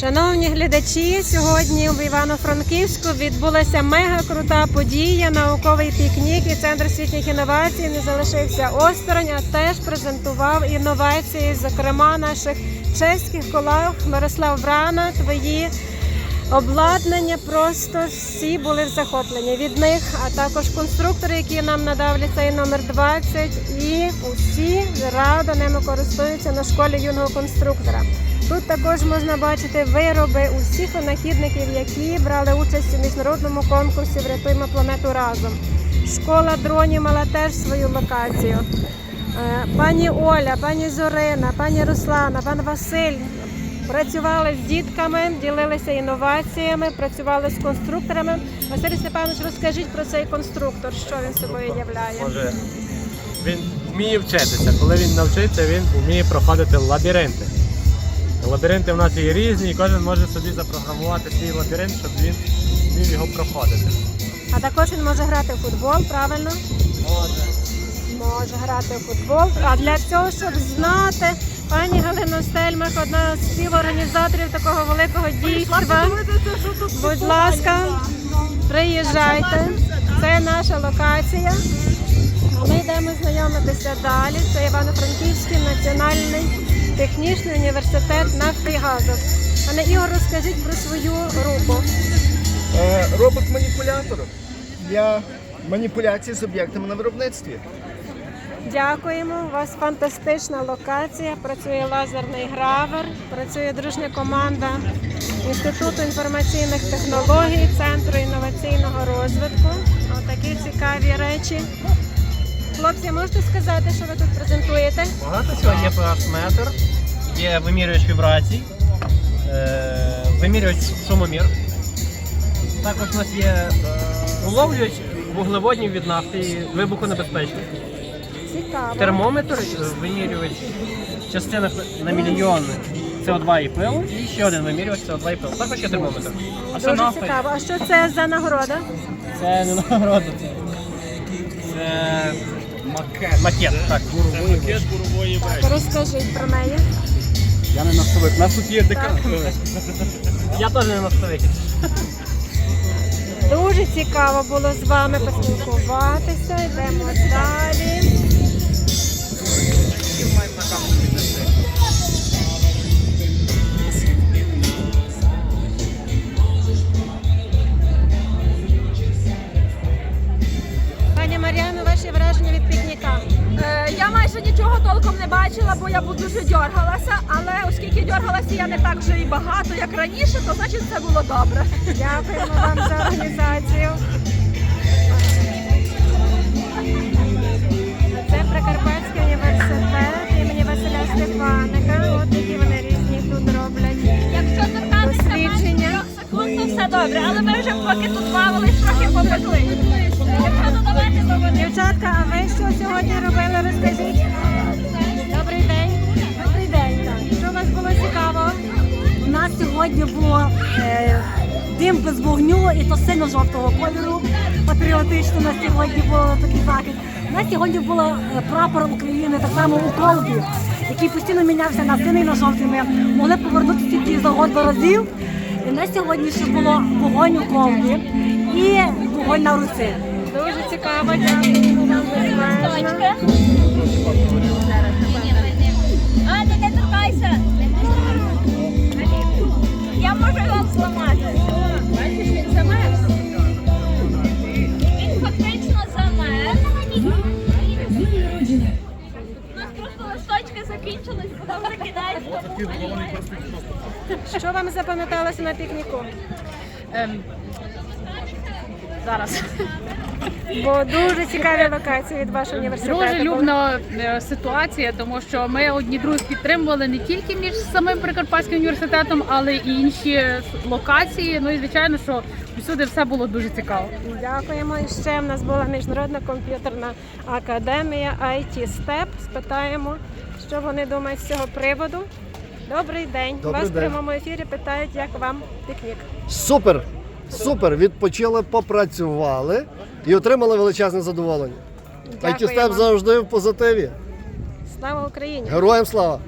Шановні глядачі, сьогодні в Івано-Франківську відбулася мега крута подія, науковий пікнік і центр освітніх інновацій не залишився осторонь, а теж презентував інновації, зокрема наших чеських колег Мирослав Брана. Твої обладнання просто всі були в захопленні від них, а також конструктори, які нам надав ліцей номер 20 і усі радо ними користуються на школі юного конструктора. Тут також можна бачити вироби усіх винахідників, які брали участь у міжнародному конкурсі Врятуємо планету разом. Школа дронів мала теж свою локацію. Е, Пані Оля, пані Зорина, пані Руслана, пан Василь працювали з дітками, ділилися інноваціями, працювали з конструкторами. Василь Степанович, розкажіть про цей конструктор, що він собою являє. Може, він вміє вчитися. Коли він навчиться, він вміє проходити лабіринти. Лабіринти в нас є різні, і кожен може собі запрограмувати свій лабіринт, щоб він зміг його проходити. А також він може грати в футбол, правильно? Може. Може грати в футбол. А для цього, щоб знати, пані Галина Стельмах, одна з співорганізаторів такого великого дійства. Будь ласка, приїжджайте. Це наша локація. Ми йдемо знайомитися далі. Це Івано-Франківський національний технічний університет нафти і газу. Пане Ігор, розкажіть про свою руку. Е, Робот-маніпулятор для маніпуляції з об'єктами на виробництві. Дякуємо. У вас фантастична локація. Працює лазерний гравер, працює дружня команда Інституту інформаційних технологій, Центру інноваційного розвитку. Отакі цікаві речі. Хлопці, можете сказати, що ви тут презентуєте? Багато цього є pH-метр, є вимірювач вібрацій, е, вимірювач шумомір. Також у нас є е, уловлювач вуглеводнів від нафти і вибухонебезпечних. Цікаво. Термометр, вимірювач частинок на мільйон СО2 і пил, і ще один вимірювач СО2 і пил. Також є термометр. А це Дуже нафта. цікаво. А що це за нагорода? Це не нагорода, це, це макет. Макет, так. Розкажіть про неї. Я не наставив. У нас тут є декан. Я теж не наставник. Дуже цікаво було з вами поспілкуватися. Йдемо бачила, бо я дуже дергалася. Але оскільки дергалася я не так вже і багато, як раніше, то значить це було добре. Дякуємо вам за організацію. Це Прикарпатський університет імені Василя Стефаника. От які вони різні тут роблять. Якщо торкатися Дослідження. трьох секунд, то все добре. Але ми вже поки тут бавились, трохи попекли. Дівчатка, а ви що сьогодні робили? Без вогню і то сильно жовтого кольору. Патріотично у нас сьогодні було такий захід. У нас сьогодні було е, прапор України так само у колбі, який постійно мінявся на синий на жовтий. Ми могли повернутися тільки за год разів. І у нас сьогодні ще було вогонь у колбі і вогонь на руці. Дуже цікаво, дякуємо Я вам зламати. Він фактично замерз. Просто листочки закінчились, потім закидають. Що вам запам'яталося на пікніку? Зараз Бо дуже цікаві локації від вашого університету. дуже любна е, ситуація, тому що ми одні других підтримували не тільки між самим Прикарпатським університетом, але й інші локації. Ну і звичайно, що всюди все було дуже цікаво. Дякуємо. І ще в нас була міжнародна комп'ютерна академія IT STEP. Спитаємо, що вони думають з цього приводу. Добрий день. Добрий Вас в прямому ефірі питають, як вам пікнік. Супер! Супер! Відпочили, попрацювали і отримали величезне задоволення. Дякую IT Step завжди в позитиві. Слава Україні! Героям слава!